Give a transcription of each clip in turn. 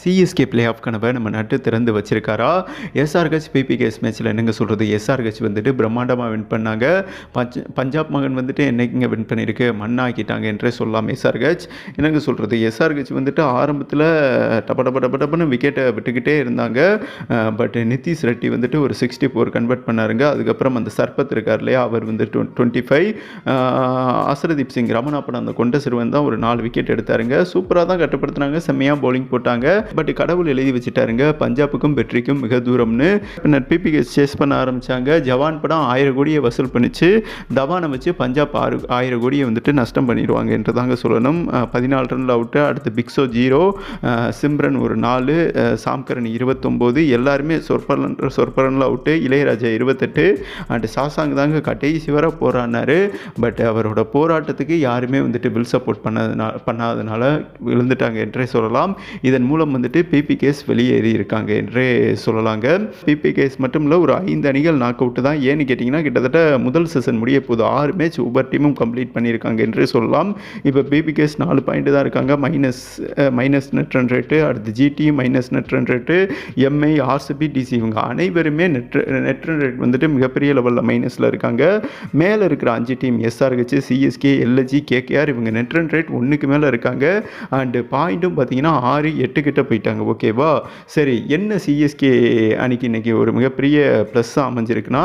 CSK play off கனவை நம்ம நட்டு திறந்து வச்சிருக்காரா? எஸ்ஆர்ஹெச் பிபிகேஎஸ் மேட்ச்சில் என்னங்க சொல்கிறது எஸ்ஆர்ஹெச் வந்துட்டு பிரம்மாண்டமாக வின் பண்ணாங்க. பஞ்ச் பஞ்சாப் மகன் வந்துட்டு என்னைக்குங்க வின் பண்ணியிருக்கு மண்ணாக்கிட்டாங்க என்றே சொல்லலாம் எஸ்ஆர்ஹெச் என்னங்க சொல்கிறது எஸ்ஆர்ஹெச் வந்துட்டு ஆரம்பத்தில் டப டப டப டபன்னு விக்கெட்டை விட்டுக்கிட்டே இருந்தாங்க. பட் நிதிஷ் ரெட்டி வந்துட்டு ஒரு சிக்ஸ்டி ஃபோர் கன்வெர்ட் பண்ணாருங்க. அதுக்கப்புறம் அந்த சர்பத் இருக்கார் இல்லையா? அவர் வந்து டுவெண்ட்டி ஃபைவ் அசரதீப் சிங் ரமணா படம் அந்த கொண்ட சிறுவன் தான் ஒரு நாலு விக்கெட் எடுத்தாருங்க. சூப்பராக தான் கட்டுப்படுத்துனாங்க. செம்மையாக பவுலிங் போட்டாங்க. பட் கடவுள் எழுதி வச்சுட்டாருங்க. பஞ்சாபுக்கும் வெற்றிக்கும் மிக தூரம்னு. பின்னர் பிபிகே சேஸ் பண்ண ஆரம்பித்தாங்க ஜவான் படம் ஆயிரம் கோடியை வசூல் பண்ணிச்சு. தவானை வச்சு பஞ்சாப் ஆறு ஆயிரம் கோடியை வந்துட்டு நஷ்டம் பண்ணிடுவாங்க என்று தாங்க சொல்லணும் பதினாலு ரனில் அவுட்டு அடுத்து பிக்ஸோ ஜீரோ சிம்ரன் ஒரு நாலு சாம்கரன் இருபத்தொம்போது எல்லாருமே சொற்பரன் சொற்பரனில் அவுட்டு இளையராஜா இருபத்தெட்டு அண்ட் சாசாங் தாங்க கடைசி வர போராடினாரு. பட் அவரோட போராட்டத்துக்கு யாருமே வந்துட்டு வில் சப்போர்ட் பண்ணதுனால பண்ணாதனால விழுந்துட்டாங்க என்றே சொல்லலாம். இதன் மூலம் வந்துட்டு பிபிகேஸ் வெளியேறி இருக்காங்க என்றே சொல்லலாங்க. பிபிகேஸ் மட்டும் இல்லை ஒரு ஐந்து அணிகள் நாக் அவுட் தான். ஏன்னு கேட்டிங்கன்னா கிட்டத்தட்ட முதல் சீசன் முடிய போது ஆறு மேட்ச் ஒவ்வொரு டீமும் கம்ப்ளீட் பண்ணியிருக்காங்க என்றே சொல்லலாம். இப்போ பிபிகேஸ் நாலு பாயிண்ட் தான் இருக்காங்க. Minus minus net run rate அடுத்து GT minus net run rate MI RCB DC இவங்க அனைவருமே நெட் நெட் ரன் ரேட் வந்துட்டு மிகப்பெரிய லெவலில் மைனஸில் இருக்காங்க. மேலே இருக்கிற அஞ்சு team SRH CSK LG KKR இவங்க நெட் ரன் ரேட் ஒன்றுக்கு மேலே இருக்காங்க. அண்டு பாயிண்ட்டும் பார்த்தீங்கன்னா ஆறு எட்டு கிட்ட போயிட்டாங்க. ஓகேவா சரி என்ன சிஎஸ்கே அன்னைக்கு இன்னைக்கு ஒரு மிகப்பெரிய ப்ளஸ்ஸாக அமைஞ்சிருக்குன்னா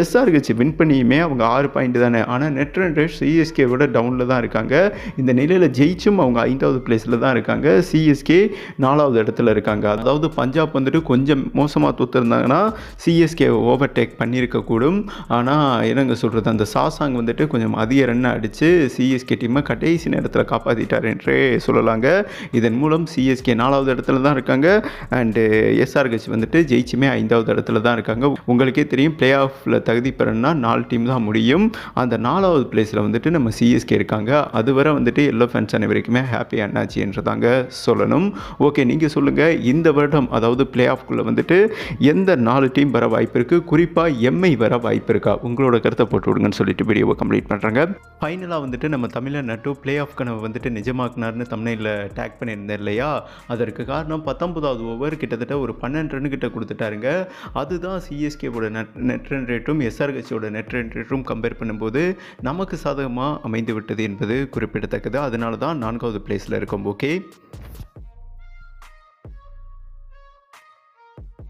எஸ்ஆர்ஹெச் வின் பண்ணியுமே அவங்க ஆறு பாயிண்ட் தானே. ஆனால் நெட் ரன் ரேட் சிஎஸ்கே விட டவுனில் தான் இருக்காங்க. இந்த நிலையில் ஜெயிச்சும் அவங்க ஐந்தாவது பிளேஸில் தான் இருக்காங்க. சிஎஸ்கே நாலாவது இடத்துல இருக்காங்க. அதாவது பஞ்சாப் வந்துட்டு கொஞ்சம் மோசமாக தோத்துருந்தாங்கன்னா சிஎஸ்கே ஓவர்டேக் பண்ணியிருக்கக்கூடும் ஆனால் என்னங்க சொல்கிறது அந்த சாசாங் வந்துட்டு கொஞ்சம் அதிக ரன் அடித்து சிஎஸ்கே டீமை கடைசி நேரத்தில் காப்பாற்றிட்டார் என்றே சொல்லலாங்க. இதன் மூலம் சிஎஸ்கே நாலாவது இடத்துல தான் இருக்காங்க. அண்டு எஸ்ஆர்ஹெச் வந்துட்டு ஜெயிச்சுமே ஐந்தாவது இடத்துல தான் இருக்காங்க. உங்களுக்கே தெரியும் பிளே ஆஃபில் தகுதி பெறணும்னா நாலு டீம் தான் முடியும். அந்த நாலாவது பிளேஸில் வந்துட்டு நம்ம சிஎஸ்கே இருக்காங்க. அதுவரை வந்துட்டு எல்லோ ஃபேன்ஸ் அனைவருக்குமே ஹாப்பி அண்ணாச்சி என்றதாங்க சொல்லணும். ஓகே நீங்கள் சொல்லுங்கள் இந்த வருடம் அதாவது பிளே ஆஃப்குள்ளே வந்துட்டு எந்த நாலு டீம் வர வாய்ப்பு இருக்குது குறிப்பாக எம்ஐ வர வாய்ப்பு இருக்கா? உங்களோட கருத்தை போட்டு விடுங்கன்னு சொல்லிட்டு வீடியோவை கம்ப்ளீட் பண்ணுறாங்க ஃபைனலாக வந்துட்டு நம்ம தமிழை நட்டு பிளே ஆஃப் கனவை வந்துட்டு நிஜமாக்குனார்னு தமிழில் டேக் பண்ணியிருந்தேன் இல்லையா? அதற்கு காரணம் பத்தொன்பதாவது ஓவர் கிட்டத்தட்ட ஒரு பன்னெண்டு ரன் கிட்ட கொடுத்துட்டாருங்க. அதுதான் சிஎஸ்கேவோட நெட் நெட் ரன் ரேட்டும் எஸ்ஆர்ஹெச்சோட நெட் ரன் ரேட்டும் கம்பேர் பண்ணும்போது நமக்கு சாதகமாக அமைந்து விட்டது என்பது குறிப்பிடத்தக்கது. அதனால தான் நான்காவது பிளேஸில் இருக்கோம். ஓகே